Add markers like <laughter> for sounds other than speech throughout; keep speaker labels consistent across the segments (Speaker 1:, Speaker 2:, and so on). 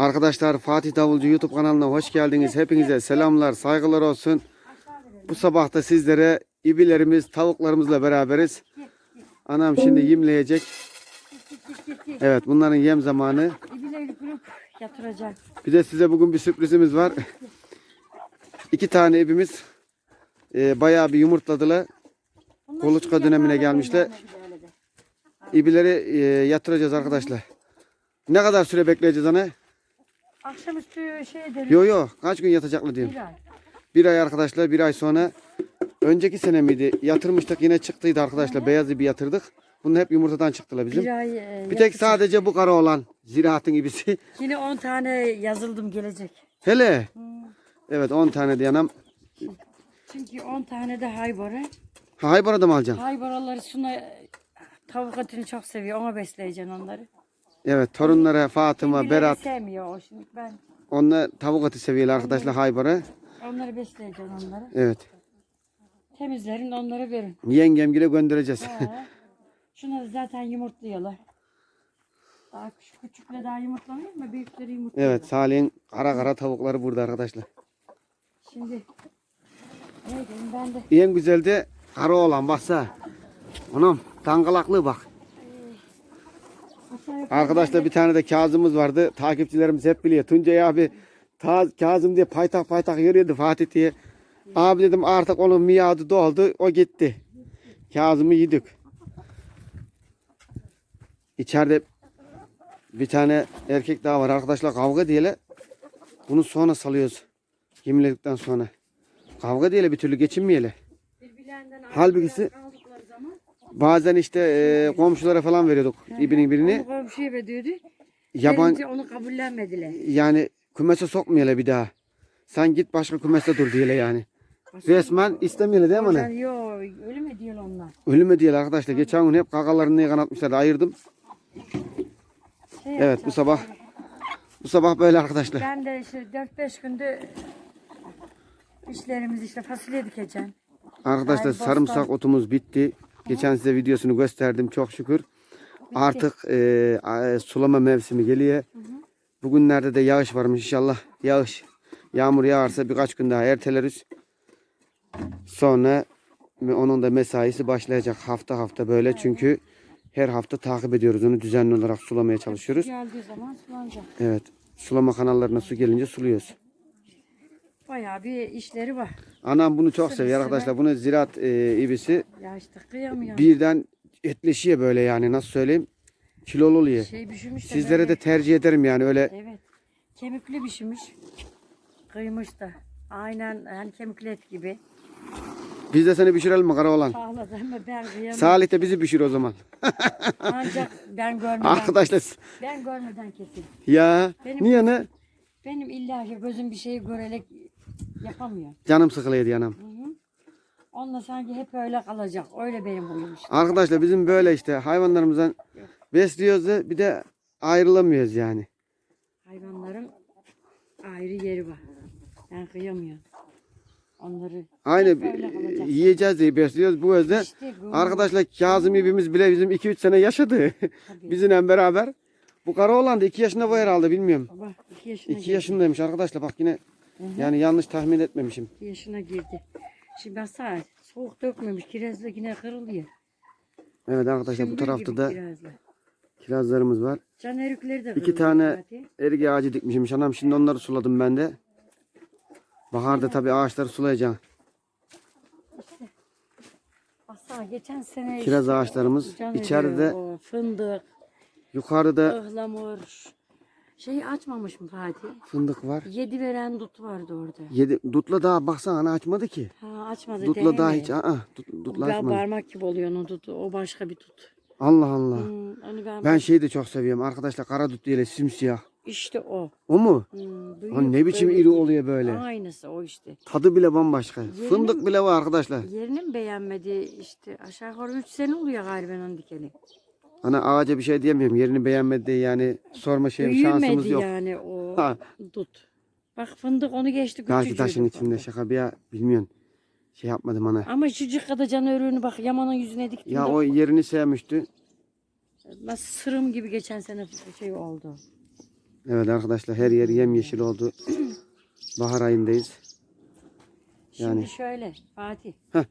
Speaker 1: Arkadaşlar Fatih Davulcu YouTube kanalına hoş geldiniz. Hepinize selamlar, saygılar olsun. Bu sabah da sizlere ibilerimiz, tavuklarımızla beraberiz. Anam şimdi yemleyecek. Evet bunların yem zamanı.
Speaker 2: Yatıracak.
Speaker 1: Bir de size bugün bir sürprizimiz var. İki tane ibimiz e, bayağı bir yumurtladılar. Kuluçka dönemine gelmişler. İbileri e, yatıracağız arkadaşlar. Ne kadar süre bekleyeceğiz ana?
Speaker 2: Akşamüstü şey ederiz.
Speaker 1: Yo yo kaç gün yatacaklar diyorum.
Speaker 2: Bir ay.
Speaker 1: Bir ay arkadaşlar bir ay sonra önceki sene miydi yatırmıştık yine çıktıydı arkadaşlar beyaz ibi yatırdık. Bunlar hep yumurtadan çıktılar bizim.
Speaker 2: Bir ay e,
Speaker 1: Bir tek sadece bu kara olan ziraatın ibisi. <laughs>
Speaker 2: Yine 10 tane yazıldım gelecek.
Speaker 1: Hele. Evet 10 tane de yanam.
Speaker 2: Çünkü 10 tane de haybara.
Speaker 1: Ha haybara da mı alacaksın?
Speaker 2: Haybaraları şuna tavuk etini çok seviyor. Ona besleyeceksin onları.
Speaker 1: Evet torunlara Fatıma,
Speaker 2: Kendileri
Speaker 1: Berat
Speaker 2: sevmiyor o şimdi. Ben
Speaker 1: onlar tavuk eti seviyorlar arkadaşlar haybara.
Speaker 2: onları besleyeceğim onları.
Speaker 1: Evet.
Speaker 2: Temizlerin onları verin.
Speaker 1: Yengemgile göndereceğiz.
Speaker 2: He. Şunları zaten yumurtluyorlar. Daha küçük küçükle daha yumurtlamıyor mu? Büyükleri yumurtluyorlar.
Speaker 1: evet Salih'in kara kara tavukları burada arkadaşlar.
Speaker 2: Şimdi ne diyeyim ben de
Speaker 1: En güzel de kara olan baksa. Anam dangalaklı bak. Arkadaşlar bir tane de Kazım'ız vardı. Takipçilerimiz hep biliyor. Tuncay abi ta, Kazım diye paytak paytak yürüyordu Fatih diye. Abi dedim artık onun miadı doldu. O gitti. Kazım'ı yedik. İçeride bir tane erkek daha var arkadaşlar kavga diyeler. Bunu sonra salıyoruz. Yemledikten sonra. Kavga diyeler bir türlü
Speaker 2: birbirlerinden
Speaker 1: Halbuki bazen işte e, komşulara falan veriyorduk ibinin birini.
Speaker 2: onu komşuya veriyordu.
Speaker 1: Yaban
Speaker 2: onu kabullenmediler.
Speaker 1: yani kümese sokmayalım bir daha. Sen git başka kümeste dur diyelim yani. Resmen istemiyorlar değil mi
Speaker 2: Onlar
Speaker 1: ne?
Speaker 2: yok öyle mi diyor onlar?
Speaker 1: Ölüme diyelim arkadaşlar. Geçen gün hep kakalarını kanatmışlar. Ayırdım.
Speaker 2: Şey
Speaker 1: Evet bu
Speaker 2: yapacağım.
Speaker 1: sabah bu sabah böyle arkadaşlar.
Speaker 2: Ben de işte 4-5 günde işlerimiz işte fasulye dikeceğim.
Speaker 1: Arkadaşlar
Speaker 2: Ay, bostan.
Speaker 1: sarımsak otumuz bitti. Geçen size videosunu gösterdim çok şükür. Artık e, sulama mevsimi geliyor. Bugünlerde de yağış varmış inşallah. Yağış yağmur yağarsa birkaç gün daha erteleriz. Sonra onun da mesaisi başlayacak hafta hafta böyle çünkü her hafta takip ediyoruz onu düzenli olarak sulamaya çalışıyoruz.
Speaker 2: Geldiği zaman sulanacak.
Speaker 1: Evet. Sulama kanallarına su gelince suluyoruz.
Speaker 2: Bayağı bir işleri var.
Speaker 1: Anam bunu çok seviyor
Speaker 2: Sırası
Speaker 1: arkadaşlar. Bunu ziraat e, ibisi
Speaker 2: Ya işte kıyamıyorum.
Speaker 1: birden etleşiyor böyle yani nasıl söyleyeyim kilolu oluyor.
Speaker 2: Şey pişirmiş de
Speaker 1: Sizlere
Speaker 2: böyle-
Speaker 1: de tercih ederim yani öyle
Speaker 2: Evet. Kemikli pişmiş. Kıymış da. Aynen hani kemikli et gibi.
Speaker 1: biz de seni pişirelim mi kara olan?
Speaker 2: Pahalı ama ben kıyamam.
Speaker 1: Salih de bizi pişir o zaman. <laughs>
Speaker 2: Ancak ben görmeden,
Speaker 1: Arkadaşlar
Speaker 2: ben görmeden kesin.
Speaker 1: ya
Speaker 2: Benim-
Speaker 1: niye ne?
Speaker 2: Benim illa ki gözüm bir şeyi görerek yapamıyor.
Speaker 1: Canım sıkılıyordu yanım.
Speaker 2: Onunla sanki hep öyle kalacak. Öyle benim huyum işte.
Speaker 1: Arkadaşlar bizim böyle işte hayvanlarımızdan besliyoruz da bir de ayrılamıyoruz yani.
Speaker 2: Hayvanların ayrı yeri var. Ben kıyamıyorum. Onları
Speaker 1: Aynı
Speaker 2: hep öyle kalacak.
Speaker 1: yiyeceğiz diye besliyoruz. Bu yüzden
Speaker 2: İşte bu-
Speaker 1: arkadaşlar Kazım ibimiz bile bizim 2-3 sene yaşadı. <laughs> Bizimle beraber. Bu kara olan da 2 yaşında bu herhalde bilmiyorum.
Speaker 2: İki yaşına
Speaker 1: 2
Speaker 2: girdi.
Speaker 1: yaşındaymış arkadaşlar bak yine yani yanlış tahmin etmemişim.
Speaker 2: Yaşına girdi. Şimdi baksana soğuk dökmemiş. Kirazla yine kırılıyor.
Speaker 1: Evet arkadaşlar bu
Speaker 2: Sümbül
Speaker 1: tarafta
Speaker 2: gibi
Speaker 1: da
Speaker 2: kirazla.
Speaker 1: kirazlarımız var.
Speaker 2: Can erikleri de
Speaker 1: İki
Speaker 2: kırılıyor
Speaker 1: tane
Speaker 2: zaten.
Speaker 1: erik ağacı dikmişim anam. Şimdi onları suladım ben de. Baharda tabii ağaçları sulayacağım.
Speaker 2: Baksana geçen sene
Speaker 1: Kiraz ağaçlarımız.
Speaker 2: can
Speaker 1: İçeride
Speaker 2: eriği, o fındık,
Speaker 1: yukarıda
Speaker 2: ıhlamur. Şeyi açmamış mı Fatih?
Speaker 1: fındık var.
Speaker 2: Yedi veren dut vardı orada.
Speaker 1: Yedi, dutla daha baksana ana açmadı ki.
Speaker 2: Ha açmadı
Speaker 1: Dutla daha hiç. Aa, dut, dutla
Speaker 2: Ben
Speaker 1: açmadı.
Speaker 2: parmak gibi oluyor onun tutu. O başka bir tut.
Speaker 1: Allah Allah.
Speaker 2: Hmm, onu ben,
Speaker 1: Ben şeyi de çok seviyorum arkadaşlar kara dut diye simsiyah.
Speaker 2: işte o.
Speaker 1: O mu?
Speaker 2: Hmm, büyük,
Speaker 1: Lan ne biçim
Speaker 2: böyle-
Speaker 1: iri oluyor böyle.
Speaker 2: Aynısı o işte.
Speaker 1: Tadı bile bambaşka.
Speaker 2: Yerini-
Speaker 1: Fındık bile var arkadaşlar.
Speaker 2: Yerini mi beğenmedi işte aşağı yukarı 3 sene oluyor galiba onun dikeni.
Speaker 1: Ana ağaca bir şey diyemiyorum. Yerini beğenmedi yani sorma şey şansımız
Speaker 2: Büyümedi
Speaker 1: yok.
Speaker 2: yani o
Speaker 1: Ha.
Speaker 2: dut. Bak fındık onu geçti
Speaker 1: Belki taşın içinde şaka bir ya bilmiyorsun. Şey yapmadım ana.
Speaker 2: Ama çocuk kadar can örüğünü bak Yaman'ın yüzüne diktim.
Speaker 1: Ya
Speaker 2: de
Speaker 1: o yerini sevmişti.
Speaker 2: Nasıl sırım gibi geçen sene şey oldu.
Speaker 1: Evet arkadaşlar her yer yemyeşil oldu. Bahar ayındayız.
Speaker 2: Şimdi
Speaker 1: Yani-
Speaker 2: şöyle Fatih.
Speaker 1: Heh.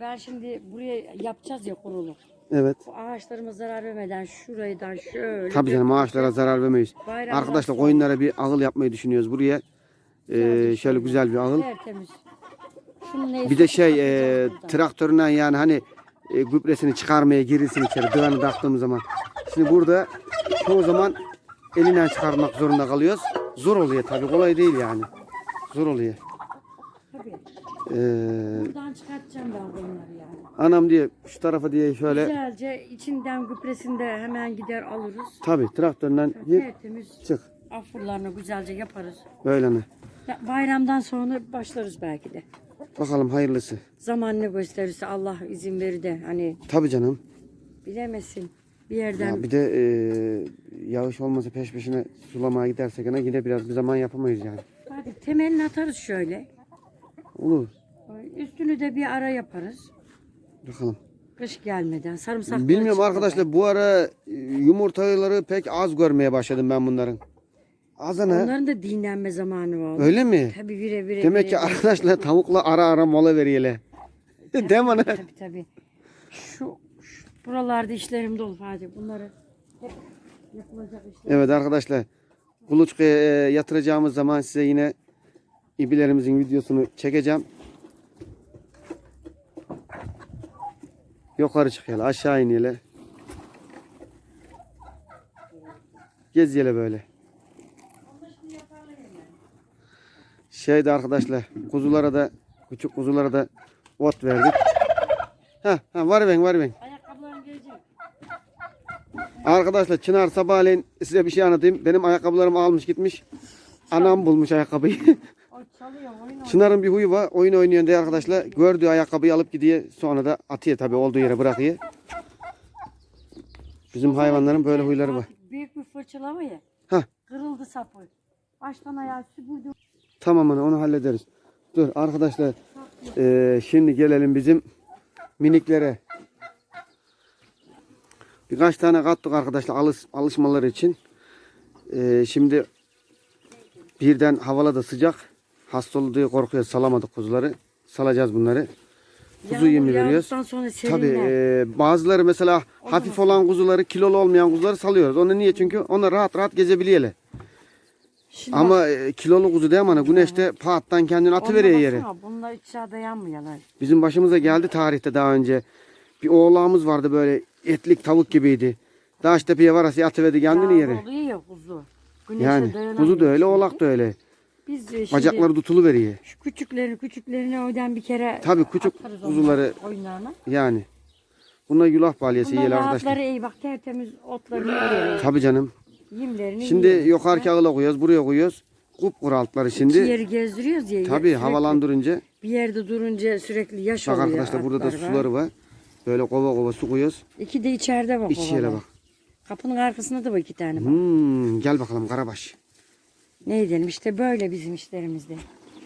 Speaker 2: Ben şimdi buraya yapacağız ya kurulu.
Speaker 1: Evet.
Speaker 2: Bu ağaçlarıma zarar vermeden şuraydan şöyle.
Speaker 1: Tabii canım ağaçlara zarar vermeyiz.
Speaker 2: Bayramdan
Speaker 1: Arkadaşlar
Speaker 2: sonra
Speaker 1: koyunlara bir ağıl yapmayı düşünüyoruz buraya. Ee, şöyle güzel bir ağıl.
Speaker 2: Tertemiz. Şunun neyse
Speaker 1: Bir de şey e,
Speaker 2: buradan.
Speaker 1: traktöründen yani hani e, gübresini çıkarmaya girilsin içeri dığanı taktığımız zaman. Şimdi burada çoğu zaman elinden çıkarmak zorunda kalıyoruz. Zor oluyor tabii kolay değil yani. Zor oluyor.
Speaker 2: Tabii.
Speaker 1: Ee,
Speaker 2: Buradan çıkartacağım ben bunları yani.
Speaker 1: Anam diye şu tarafa diye şöyle
Speaker 2: Güzelce içinden gübresini de hemen gider alırız.
Speaker 1: tabii traktörden gir
Speaker 2: Tertemiz
Speaker 1: çık.
Speaker 2: afurlarını güzelce yaparız.
Speaker 1: Böyle ne?
Speaker 2: Ya Bayramdan sonra başlarız belki de.
Speaker 1: Bakalım hayırlısı.
Speaker 2: Zaman ne gösterirse Allah izin verir de hani
Speaker 1: Tabii canım.
Speaker 2: bilemesin. Bir yerden
Speaker 1: Ya bir de e, yağış olmasa peş peşine sulamaya gidersek yine yine biraz bir zaman yapamayız yani.
Speaker 2: hadi temelini atarız şöyle.
Speaker 1: Olur.
Speaker 2: Üstünü de bir ara yaparız.
Speaker 1: Bakalım.
Speaker 2: Kış gelmeden sarımsakları
Speaker 1: Bilmiyorum
Speaker 2: çıkmadan.
Speaker 1: arkadaşlar bu ara e, yumurtaları pek az görmeye başladım ben bunların. Az ana.
Speaker 2: Onların da dinlenme zamanı var.
Speaker 1: Öyle mi?
Speaker 2: Tabii bire bire.
Speaker 1: Demek
Speaker 2: bire
Speaker 1: ki arkadaşlar tavukla ara ara mola veriyorlar. <laughs> Değil mi ana?
Speaker 2: Tabii tabii. Şu, şu buralarda işlerim dolu Fatih. Bunları hep yapılacak işler.
Speaker 1: Evet arkadaşlar. Kuluçkaya e, yatıracağımız zaman size yine ibilerimizin videosunu çekeceğim. Yukarı çıkıyorlar, aşağı iniyorlar. Geziyorlar böyle. Şeyde arkadaşlar, kuzulara da, küçük kuzulara da ot verdik. Ha, ha var ben, var ben. Arkadaşlar Çınar sabahleyin size bir şey anlatayım. Benim ayakkabılarımı almış gitmiş. Anam bulmuş ayakkabıyı. <laughs>
Speaker 2: O çalıyor oyun oynuyor.
Speaker 1: Çınar'ın bir huyu var. Oyun oynuyor diye arkadaşlar. Gördüğü ayakkabıyı alıp gidiyor. Sonra da atıyor tabii olduğu yere bırakıyor. Bizim hayvanların böyle huyları var.
Speaker 2: Büyük bir fırçalama ya.
Speaker 1: Hah.
Speaker 2: Kırıldı sapı. Baştan ayağı süpürdü.
Speaker 1: Tamam ana onu hallederiz. Dur arkadaşlar. eee, şimdi gelelim bizim miniklere. Birkaç tane kattık arkadaşlar alış, alışmaları için. Eee, şimdi birden havalar da sıcak. Hasta oldu diye korkuyoruz. Salamadık kuzuları. Salacağız bunları. Kuzu yemi veriyoruz.
Speaker 2: yağdıktan sonra serinler.
Speaker 1: Tabii eee, bazıları mesela hafif olan kuzuları, kilolu olmayan kuzuları salıyoruz. Onu niye? Çünkü onlar rahat rahat gezebiliyorlar.
Speaker 2: Şimdi
Speaker 1: Ama eee, kilolu kuzu değil ana? Güneşte pahattan kendini atıveriyor
Speaker 2: Onlara
Speaker 1: yere.
Speaker 2: baksana, Bunlar içeride dayanmıyorlar.
Speaker 1: Bizim başımıza geldi tarihte daha önce. Bir oğlağımız vardı böyle etlik tavuk gibiydi. Daştepe'ye varası atıverdi kendini
Speaker 2: Yağ
Speaker 1: yere.
Speaker 2: oluyor ya kuzu. Güneşe
Speaker 1: Yani
Speaker 2: dayanamıyor
Speaker 1: kuzu da öyle oğlak da öyle.
Speaker 2: Biz de şimdi
Speaker 1: Bacakları tutulu veriyor.
Speaker 2: şu küçüklerini küçüklerini oradan bir kere
Speaker 1: Tabii küçük
Speaker 2: atarız
Speaker 1: kuzuları
Speaker 2: onların oyunlarına.
Speaker 1: yani. Bunlar yulaf balyası
Speaker 2: Bunlar rahatları
Speaker 1: arkadaşlar.
Speaker 2: iyi bak tertemiz otlarını yiyelim.
Speaker 1: Tabii canım.
Speaker 2: Yemlerini
Speaker 1: Şimdi
Speaker 2: yiyelim.
Speaker 1: yukarıki ağıla koyuyoruz, buraya koyuyoruz. Kupkuru altları
Speaker 2: İki
Speaker 1: şimdi.
Speaker 2: yeri gezdiriyoruz ya.
Speaker 1: Tabii
Speaker 2: sürekli
Speaker 1: havalandırınca.
Speaker 2: Bir yerde durunca sürekli yaş
Speaker 1: Bak
Speaker 2: oluyor.
Speaker 1: arkadaşlar burada da
Speaker 2: atlar var.
Speaker 1: suları var. Böyle kova kova su koyuyoruz.
Speaker 2: İki de içeride bak.
Speaker 1: İç yere bak.
Speaker 2: Kapının arkasında da var iki tane bak.
Speaker 1: Hmm, gel bakalım Karabaş.
Speaker 2: Ne edelim işte böyle bizim işlerimizde.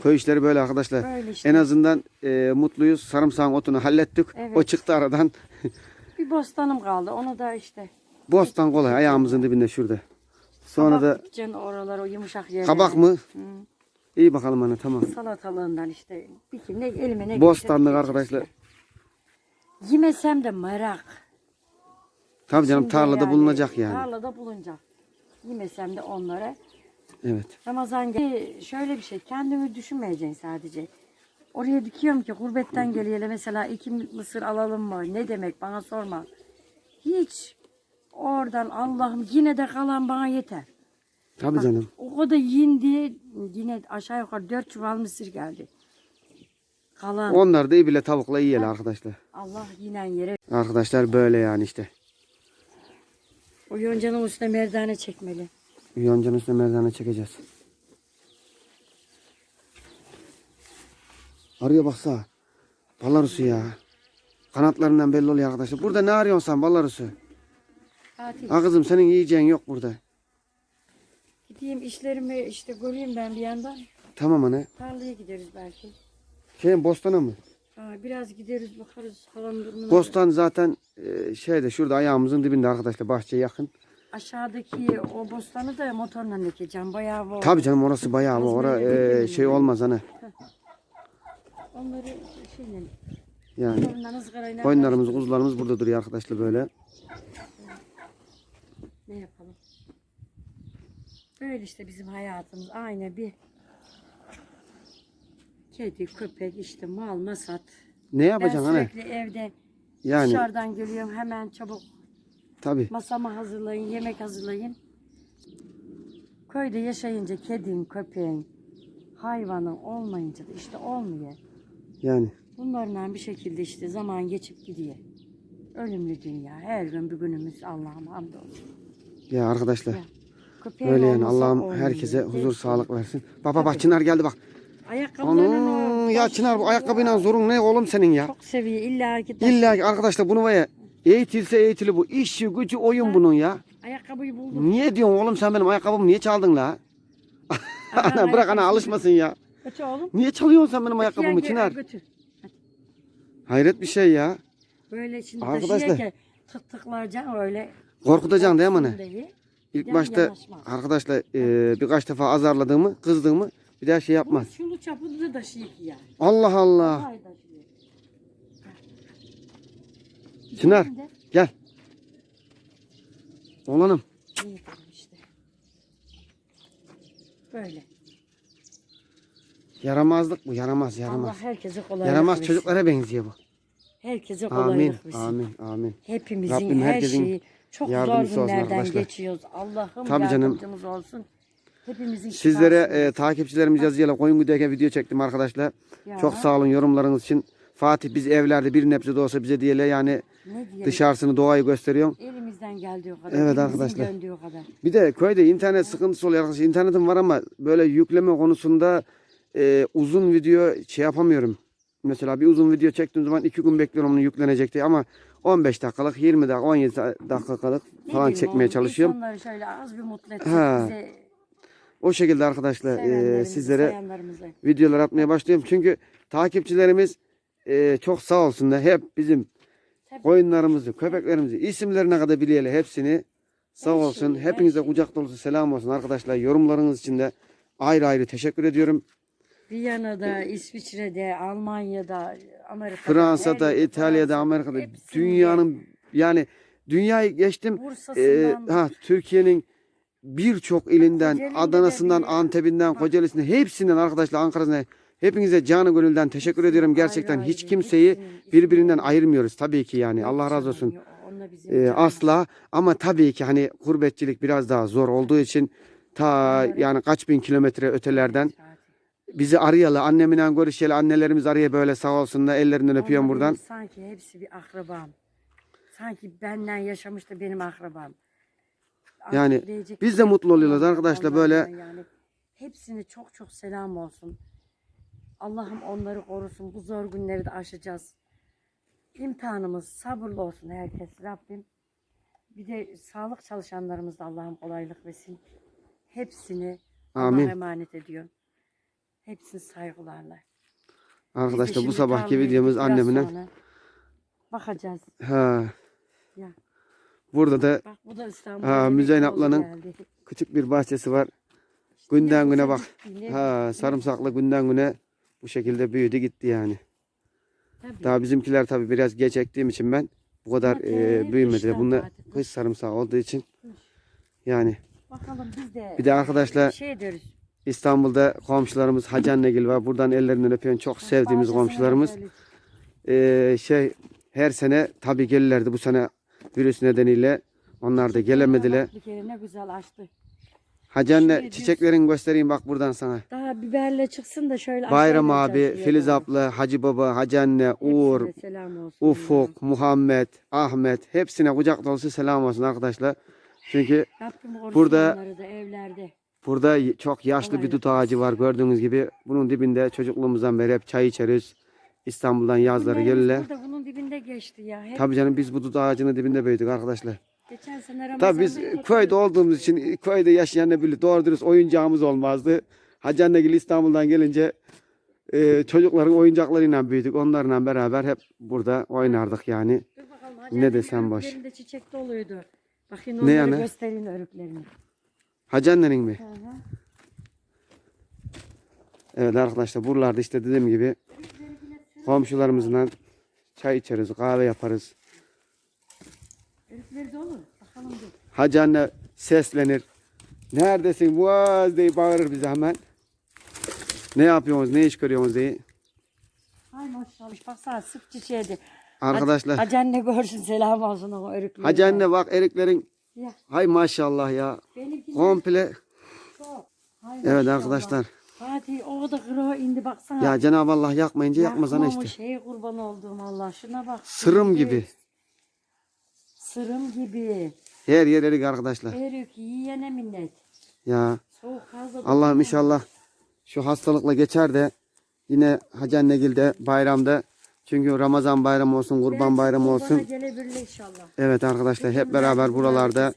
Speaker 1: Köy işleri böyle arkadaşlar.
Speaker 2: Böyle işte.
Speaker 1: En azından e, mutluyuz. Sarımsağın otunu hallettik.
Speaker 2: Evet.
Speaker 1: O çıktı aradan. <laughs>
Speaker 2: Bir bostanım kaldı. Onu da işte.
Speaker 1: Bostan kolay. Ayağımızın dibinde şurada. Sonra da
Speaker 2: Can oralar o yumuşak yerler.
Speaker 1: kabak mı?
Speaker 2: Hı.
Speaker 1: İyi bakalım anne tamam.
Speaker 2: Salatalığından işte. Bir ki ne elime ne
Speaker 1: Bostanlık arkadaşlar.
Speaker 2: işte. Yemesem de merak.
Speaker 1: Tabii canım
Speaker 2: Şimdi
Speaker 1: tarlada bulunacak yani.
Speaker 2: Tarlada bulunacak. Yemesem de onlara.
Speaker 1: Evet.
Speaker 2: Ramazan gel şöyle bir şey. Kendimi düşünmeyeceksin sadece. Oraya dikiyorum ki gurbetten geliyle mesela iki mısır alalım mı? Ne demek bana sorma. Hiç. Oradan Allah'ım yine de kalan bana yeter.
Speaker 1: Tabii canım.
Speaker 2: O kadar yiyin diye yine aşağı yukarı dört çuval mısır geldi. Kalan
Speaker 1: Onlar da bile tavukla yiyelim arkadaşlar.
Speaker 2: Allah yine yere.
Speaker 1: Arkadaşlar böyle yani işte.
Speaker 2: O yoncanın üstüne merdane çekmeli.
Speaker 1: Yoncanın üstüne merdane çekeceğiz. Arıyor baksa. Ballarusu ya. Kanatlarından belli oluyor arkadaşlar. Burada ne arıyorsun sen ballarusu?
Speaker 2: Fatih
Speaker 1: Ha kızım senin yiyeceğin yok burada.
Speaker 2: gideyim işlerimi işte göreyim ben bir yandan.
Speaker 1: Tamam anne.
Speaker 2: Tarlaya gideriz belki.
Speaker 1: Şey bostana mı?
Speaker 2: Ha, biraz gideriz bakarız havanın durumuna.
Speaker 1: Bostan zaten e, şeyde şurada ayağımızın dibinde arkadaşlar bahçeye yakın.
Speaker 2: Aşağıdaki o bostanı da motorla ekeceğim. Bayağı var.
Speaker 1: Tabii canım orası bayağı bu. Ora e, şey olmaz hani.
Speaker 2: Onları şeyle,
Speaker 1: Yani
Speaker 2: motorla ızgarayla
Speaker 1: koyunlarımız, kuzularımız burada duruyor arkadaşlar böyle.
Speaker 2: ne yapalım? Böyle işte bizim hayatımız. Aynı bir kedi, köpek, işte mal, masat.
Speaker 1: Ne
Speaker 2: Ben
Speaker 1: yapacaksın hani?
Speaker 2: sürekli evde
Speaker 1: Yani
Speaker 2: dışarıdan geliyorum hemen çabuk
Speaker 1: tabii.
Speaker 2: masamı hazırlayın, yemek hazırlayın. Köyde yaşayınca kedin, köpeğin, hayvanın olmayınca da işte olmuyor.
Speaker 1: Yani
Speaker 2: Bunlarla bir şekilde işte zaman geçip gidiyor. Ölümlü dünya. Her gün bir günümüz Allah'ım hamdolsun.
Speaker 1: ya arkadaşlar.
Speaker 2: Ya, Köpeğin
Speaker 1: Öyle yani Allah'ım herkese huzur
Speaker 2: Gerçekten.
Speaker 1: sağlık versin. Baba bak. Çınar geldi bak.
Speaker 2: Ayakkabıların
Speaker 1: Anam
Speaker 2: o
Speaker 1: ya Çınar bu ayakkabıyla zorun ne oğlum senin ya?
Speaker 2: Çok seviyor. İlla ki
Speaker 1: İlla ki arkadaşlar bunu var ya eğitilse eğitili bu. İşi gücü oyun bunun ya.
Speaker 2: Ayakkabıyı buldum.
Speaker 1: Niye diyorsun oğlum sen benim ayakkabımı niye çaldın la? ana <laughs> bırak ana alışmasın ya.
Speaker 2: Götür oğlum.
Speaker 1: Niye çalıyorsun sen benim ayakkabımı
Speaker 2: Götür,
Speaker 1: Çınar?
Speaker 2: Götür.
Speaker 1: Hayret bir şey ya.
Speaker 2: Böyle şimdi
Speaker 1: Arkadaşlar.
Speaker 2: taşıyarken öyle.
Speaker 1: Korkutacaksın değil mi ne?
Speaker 2: Korksun diye.
Speaker 1: İlk
Speaker 2: Yani
Speaker 1: başta
Speaker 2: yanaşma.
Speaker 1: arkadaşlar e, birkaç defa azarladığımı, kızdığımı bir daha şey yapmaz.
Speaker 2: Şunu çapını da taşıyık ya.
Speaker 1: Allah Allah.
Speaker 2: Vay
Speaker 1: Çınar gel. Oğlanım.
Speaker 2: yapalım işte. Böyle.
Speaker 1: Yaramazlık bu yaramaz yaramaz.
Speaker 2: Allah herkese kolaylık
Speaker 1: Yaramaz
Speaker 2: versin.
Speaker 1: çocuklara benziyor bu.
Speaker 2: Herkese
Speaker 1: Amin.
Speaker 2: kolaylık versin.
Speaker 1: Amin. Amin.
Speaker 2: Hepimizin
Speaker 1: Rabbim
Speaker 2: her şeyi çok zor günlerden
Speaker 1: arkadaşlar.
Speaker 2: geçiyoruz. Allah'ım
Speaker 1: Tabii canım.
Speaker 2: yardımcımız olsun. Hepimizin
Speaker 1: Sizlere e, takipçilerimiz yazıyla koyun güdeyken video çektim arkadaşlar.
Speaker 2: Ya,
Speaker 1: Çok sağ olun yorumlarınız için. Fatih biz evlerde bir nebze de olsa bize diyele yani dışarısını doğayı gösteriyorsun.
Speaker 2: Elimizden geldiği kadar.
Speaker 1: Evet arkadaşlar.
Speaker 2: kadar.
Speaker 1: Bir de köyde internet sıkıntısı oluyor arkadaşlar. İnternetim var ama böyle yükleme konusunda e, uzun video şey yapamıyorum. Mesela bir uzun video çektiğim zaman iki gün bekliyorum onun yüklenecek diye ama 15 dakikalık, 20 dakika, 17 dakikalık
Speaker 2: Ne
Speaker 1: falan çekmeye
Speaker 2: oğlum,
Speaker 1: çalışıyorum.
Speaker 2: İnsanları şöyle az bir mutlu bize
Speaker 1: O şekilde arkadaşlar e, sizlere videolar atmaya başlıyorum. Çünkü takipçilerimiz e, çok sağ olsunlar. Hep bizim
Speaker 2: Tabii.
Speaker 1: koyunlarımızı, köpeklerimizi, isimlerine kadar bileyle hepsini sağ
Speaker 2: Her
Speaker 1: olsun.
Speaker 2: her
Speaker 1: Hepinize kucak dolusu selam olsun arkadaşlar. Yorumlarınız için de ayrı ayrı teşekkür ediyorum.
Speaker 2: Viyana'da, İsviçre'de, Almanya'da, Amerika'da,
Speaker 1: Fransa'da,
Speaker 2: yerde,
Speaker 1: İtalya'da, Amerika'da
Speaker 2: hepsinde.
Speaker 1: dünyanın yani dünyayı geçtim.
Speaker 2: Bursa'sından,
Speaker 1: ha Türkiye'nin birçok ilinden, Adana'sından, Antep'inden, Kocaeli'sinden hepsinden arkadaşlar Ankara'sından hepinize canı gönülden teşekkür ediyorum. Gerçekten hiç kimseyi birbirinden ayırmıyoruz tabii ki yani. Allah razı olsun. Ee, asla ama tabii ki hani gurbetçilik biraz daha zor olduğu için ta yani kaç bin kilometre ötelerden bizi arayalı annemle görüşeli annelerimiz araya böyle sağ olsunlar ellerinden öpüyorum
Speaker 2: Onlar
Speaker 1: buradan.
Speaker 2: benim Sanki hepsi bir akrabam. Sanki benden yaşamış da benim akrabam.
Speaker 1: Yani
Speaker 2: Artık diyecek
Speaker 1: biz de mutlu oluyoruz arkadaşlar,
Speaker 2: onlardan
Speaker 1: böyle-
Speaker 2: Yani. Hepsine çok çok selam olsun. Allah'ım onları korusun. Bu zor günleri de aşacağız. İmtihanımız sabırlı olsun herkes Rabbim. Bir de sağlık çalışanlarımız da Allah'ım kolaylık versin. Hepsini
Speaker 1: Amin.
Speaker 2: Allah'a emanet ediyorum. Hepsini saygılarla.
Speaker 1: Arkadaşlar bu sabahki videomuz annemle.
Speaker 2: Bakacağız.
Speaker 1: Ha.
Speaker 2: Ya.
Speaker 1: Burada da
Speaker 2: Bak bu da.
Speaker 1: Ha, Müzeyyen ablanın küçük bir bahçesi var. Günden
Speaker 2: Ne
Speaker 1: güne bak. Ha, sarımsaklı günden güne bu şekilde büyüdü gitti yani.
Speaker 2: Tabii.
Speaker 1: Daha bizimkiler tabii biraz geç ektiğim için ben bu kadar e,
Speaker 2: hep
Speaker 1: büyümedi. Bunlar kış sarımsağı olduğu için yani
Speaker 2: Bakalım biz de
Speaker 1: bir de arkadaşlar
Speaker 2: şey diyoruz.
Speaker 1: İstanbul'da komşularımız Hacı Annegil var. Buradan ellerinden öpüyorum. Çok sevdiğimiz komşularımız. Ee, şey her sene tabii gelirlerdi bu sene virüs nedeniyle. Onlar da gelemediler.
Speaker 2: ne güzel açtı.
Speaker 1: Hacı anne çiçeklerini göstereyim bak buradan sana.
Speaker 2: Daha biberle çıksın da şöyle
Speaker 1: Bayram abi, Filiz abla, Hacı baba, Hacı anne. Uğur. Ufuk, Muhammed, Ahmet hepsine kucak dolusu selam olsun arkadaşlar. Çünkü Burada-
Speaker 2: da evlerde.
Speaker 1: burada çok yaşlı bir
Speaker 2: Kolaylık
Speaker 1: dut ağacı var gördüğünüz gibi. Bunun dibinde çocukluğumuzdan beri hep çay içeriz. İstanbul'dan yazları gelirler.
Speaker 2: Burada bunun dibinde geçti ya. Hep
Speaker 1: Tabii canım biz bu dut ağacının dibinde büyüdük arkadaşlar.
Speaker 2: Geçen sene
Speaker 1: Tabii biz
Speaker 2: Ramazan'da
Speaker 1: köyde olduğumuz için köyde yaşayan ne bileyim doğru dürüst oyuncağımız olmazdı. Hacı Annegil İstanbul'dan gelince e, çocukların oyuncaklarıyla büyüdük. Onlarla beraber hep burada oynardık yani.
Speaker 2: Dur bakalım,
Speaker 1: Ne
Speaker 2: Hacer'in
Speaker 1: desem boş.
Speaker 2: köklerinde çiçek doluydu. Bakın
Speaker 1: Ne
Speaker 2: onları
Speaker 1: yani?
Speaker 2: göstereyim örüklerini.
Speaker 1: Hacı annenin mi?
Speaker 2: Hı hı.
Speaker 1: Evet arkadaşlar buralarda işte dediğim gibi komşularımızla çay içeriz, kahve yaparız.
Speaker 2: Örükleri dolu. Bakalım dur.
Speaker 1: Hacı anne seslenir. Neredesin? Vaz diye bağırır bize hemen. Ne yapıyorsunuz, ne iş görüyorsunuz diye.
Speaker 2: Ay maşallah. Baksana sık çiçeğiydi.
Speaker 1: Arkadaşlar
Speaker 2: Hacı anne görsün selam olsun o örükleri.
Speaker 1: Hacı anne bak eriklerin
Speaker 2: Ya
Speaker 1: hay maşallah ya.
Speaker 2: benimki
Speaker 1: Komple
Speaker 2: çok. Ay
Speaker 1: evet
Speaker 2: maşallah.
Speaker 1: arkadaşlar.
Speaker 2: Fatih o da kırığa indi baksana.
Speaker 1: Ya Cenab-ı Allah yakmayınca yakmaz ana
Speaker 2: Yakmamış,
Speaker 1: işte.
Speaker 2: Hey kurban olduğum Allah şuna bak.
Speaker 1: Sırım gibi.
Speaker 2: Sırım gibi.
Speaker 1: Her yer erik arkadaşlar.
Speaker 2: Erik yiyene minnet.
Speaker 1: Ya
Speaker 2: Soğuk fazla.
Speaker 1: Allah'ım inşallah şu hastalıkla geçer de yine Hacı Annegil'de bayramda çünkü Ramazan bayramı olsun, Kurban bayramı olsun.
Speaker 2: inşallah.
Speaker 1: Evet arkadaşlar hep beraber buralarda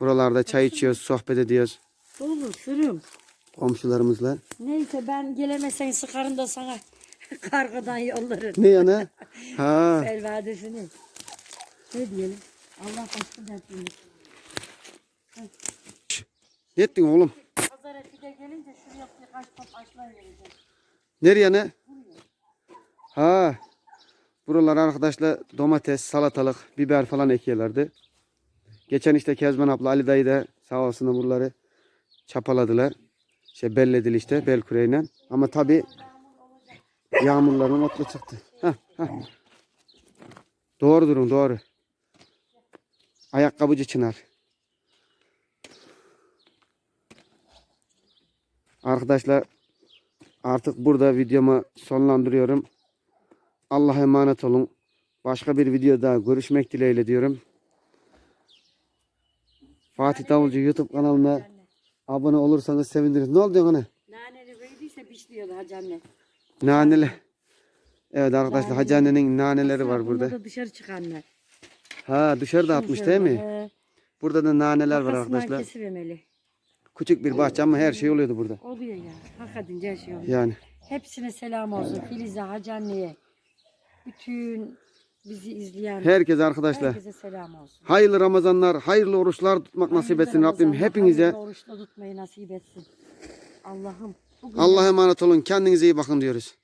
Speaker 1: buralarda çay içiyoruz, sohbet ediyoruz
Speaker 2: Dolu sırım.
Speaker 1: komşularımızla.
Speaker 2: Neyse ben gelemesen sıkarım da sana <laughs> kargadan yollarım.
Speaker 1: Ne yana? <laughs> Ha,
Speaker 2: Elvadesini. Ne diyelim? Allah başka dertlerini.
Speaker 1: ne ettin oğlum?
Speaker 2: Pazara pide gelince şuraya birkaç top açlar vereceğim.
Speaker 1: Nereye ne? Ha. Buralar arkadaşlar domates, salatalık, biber falan ekiyorlardı. Geçen işte Kezban abla Ali dayı da sağ olsun buraları çapaladılar. Şey bellediler işte bel küreğiyle. Ama tabi yağmurların otlu çıktı. Hah, hah. Doğru durun doğru. Ayakkabıcı çınar. Arkadaşlar artık burada videomu sonlandırıyorum. Allah'a emanet olun. Başka bir videoda görüşmek dileğiyle diyorum. Fatih Davulcu YouTube kanalına abone olursanız seviniriz. Ne oldu ana?
Speaker 2: Naneli verdiyse pişliyordu hacı anne.
Speaker 1: Naneli. Evet arkadaşlar Hacı annenin naneleri var burada.
Speaker 2: da dışarı çıkanlar.
Speaker 1: Ha dışarıda atmış değil mi?
Speaker 2: He.
Speaker 1: Burada da naneler var arkadaşlar.
Speaker 2: kesivermeli.
Speaker 1: Küçük bir bahçe ama her şey oluyordu burada.
Speaker 2: Oluyor ya. Hakikaten her şey oluyor.
Speaker 1: Yani
Speaker 2: Hepsine selam olsun. Filiz'e, Hacı anneye. Bütün bizi izleyen
Speaker 1: herkes arkadaşlar.
Speaker 2: herkese selam olsun.
Speaker 1: Hayırlı Ramazanlar, hayırlı oruçlar tutmak nasip etsin
Speaker 2: Hayırlı
Speaker 1: Rabbim
Speaker 2: Ramazanlar,
Speaker 1: hepinize.
Speaker 2: hayırlı oruçla tutmayı nasip etsin. Allah'ım. bugün
Speaker 1: Allah'a emanet olun. Kendinize iyi bakın diyoruz.